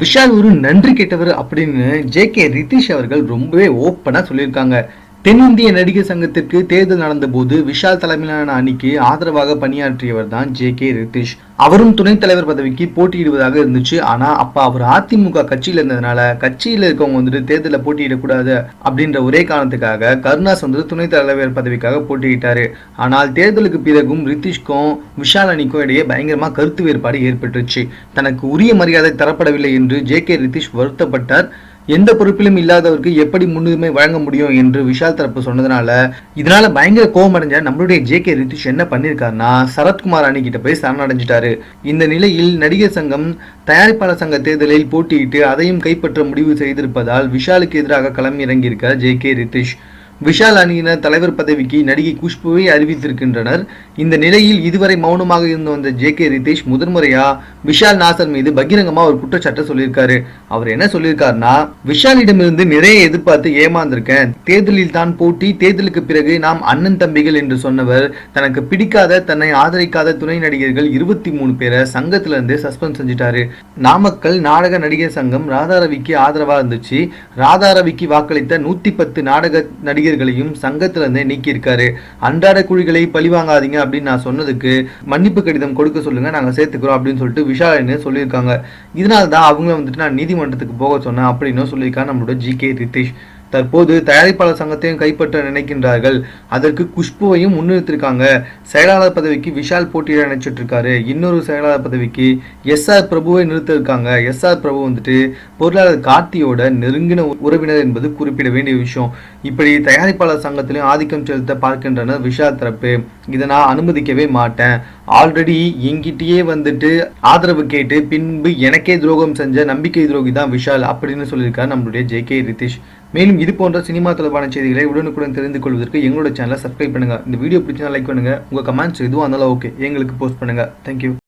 விஷால் ஒரு நன்றி கேட்டவர் அப்படின்னு ஜே கே ரித்திஷ் அவர்கள் ரொம்பவே ஓப்பனா சொல்லியிருக்காங்க. தென்னிந்திய நடிகர் சங்கத்திற்கு தேர்தல் நடந்தபோது விஷால் தலைமையிலான அணிக்கு ஆதரவாக பணியாற்றியவர் தான் ஜே கே ரித்திஷ் அவரும் துணைத் தலைவர் பதவிக்கு போட்டியிடுவதாக இருந்துச்சு. ஆனா அப்ப அவர் அதிமுக கட்சியில இருந்ததுனால கட்சியில இருக்கவங்க வந்துட்டு தேர்தலில் போட்டியிடக்கூடாது அப்படின்ற ஒரே காரணத்துக்காக கருணாஸ் வந்து துணைத் தலைவர் பதவிக்காக போட்டியிட்டாரு. ஆனால் தேர்தலுக்கு பிறகும் ரித்திஷ்க்கும் விஷால் அணிக்கும் இடையே பயங்கரமா கருத்து வேறுபாடு ஏற்பட்டுச்சு தனக்கு உரிய மரியாதை தரப்படவில்லை என்று ஜே கே ரித்திஷ் வருத்தப்பட்டார். எந்த பொறுப்பிலும் இல்லாதவருக்கு எப்படி முன்னுரிமை வழங்க முடியும் என்று விஷால் தரப்பு சொன்னதுனால இதனால பயங்கர கோபம் அடைஞ்ச நம்மளுடைய ஜே கே ரித்திஷ் என்ன பண்ணிருக்காருன்னா சரத்குமார் அணிகிட்ட போய் சரணடைஞ்சிட்டாரு. இந்த நிலையில் நடிகர் சங்கம் தயாரிப்பாளர் சங்க தேர்தலில் போட்டியிட்டு அதையும் கைப்பற்ற முடிவு செய்திருப்பதால் விஷாலுக்கு எதிராக களம் இறங்கியிருக்கார் ஜே கே ரித்திஷ் விஷால் அணியினர் தலைவர் பதவிக்கு நடிகை குஷ்புவை அறிவித்திருக்கின்றனர். இந்த நிலையில் இதுவரை மௌனமாக இருந்து வந்த ஜே கே ரிதேஷ் முதன்முறையா விஷால் நாசர் மீது பகிரங்கமா ஒரு குற்றச்சாட்டை சொல்லியிருக்காரு. அவர் என்ன சொல்லியிருக்காருன்னா விஷாலிடமிருந்து நிறைய எதிர்பார்த்து ஏமாந்திருக்கேன். தேர்தலில் தான் போட்டி தேர்தலுக்கு பிறகு நாம் அண்ணன் தம்பிகள் என்று சொன்னவர் தனக்கு பிடிக்காத தன்னை ஆதரிக்காத துணை நடிகர்கள் இருபத்தி மூணு பேரை சங்கத்துல இருந்து சஸ்பெண்ட் செஞ்சுட்டாரு. நாமக்கல் நாடக நடிகர் சங்கம் ராதாரவிக்கு ஆதரவா இருந்துச்சு. ராதாரவிக்கு வாக்களித்த நூத்தி பத்து நாடக நடிகர் சங்கத்துல இருந்தே நீக்கியிருக்காரு. அன்றாட குழிகளை பழிவாங்காதீங்க அப்படின்னு நான் சொன்னதுக்கு மன்னிப்பு கடிதம் கொடுக்க சொல்லுங்க நாங்க சேர்த்துக்கிறோம் அப்படின்னு சொல்லிட்டு விஷாலினு சொல்லியிருக்காங்க. இதனால தான் அவங்கள வந்துட்டு நான் நீதிமன்றத்துக்கு போக சொன்னேன் அப்படின்னு சொல்லியிருக்காங்க நம்மளோட ஜி கே ரித்தீஷ் தற்போது தயாரிப்பாளர் சங்கத்தையும் கைப்பற்ற நினைக்கின்றார்கள். அதற்கு குஷ்புவையும் முன்னிறுத்திருக்காங்க. செயலாளர் பதவிக்கு விஷால் போட்டியிட நினைச்சிட்டு இருக்காரு இன்னொரு செயலாளர் பதவிக்கு எஸ் ஆர் பிரபுவை நிறுத்திருக்காங்க. எஸ் ஆர் பிரபு வந்துட்டு பொருளாளர் கார்த்தியோட நெருங்கின உறவினர் என்பது குறிப்பிட வேண்டிய விஷயம். இப்படி தயாரிப்பாளர் சங்கத்திலும் ஆதிக்கம் செலுத்த பார்க்கின்றனர் விஷால் தரப்பு. இதை நான் அனுமதிக்கவே மாட்டேன். ஆல்ரெடி எங்கிட்டயே வந்துட்டு ஆதரவு கேட்டு பின்பு எனக்கே துரோகம் செஞ்ச நம்பிக்கை துரோகி தான் விஷால் அப்படின்னு சொல்லியிருக்காரு நம்மளுடைய ஜே கே ரிதிஷ். மேலும் இது போன்ற சினிமா தொடர்பான செய்திகளை உடனுக்குடன் தெரிந்து கொள்வதற்கு எங்களோட சேனலை சப்ஸ்கிரைப் பண்ணுங்க. இந்த வீடியோ பிடிச்சா லைக் பண்ணுங்க. உங்க கமெண்ட்ஸ் எதுவும் இருந்தாலும் ஓகே எங்களுக்கு போஸ்ட் பண்ணுங்க. தேங்க்யூ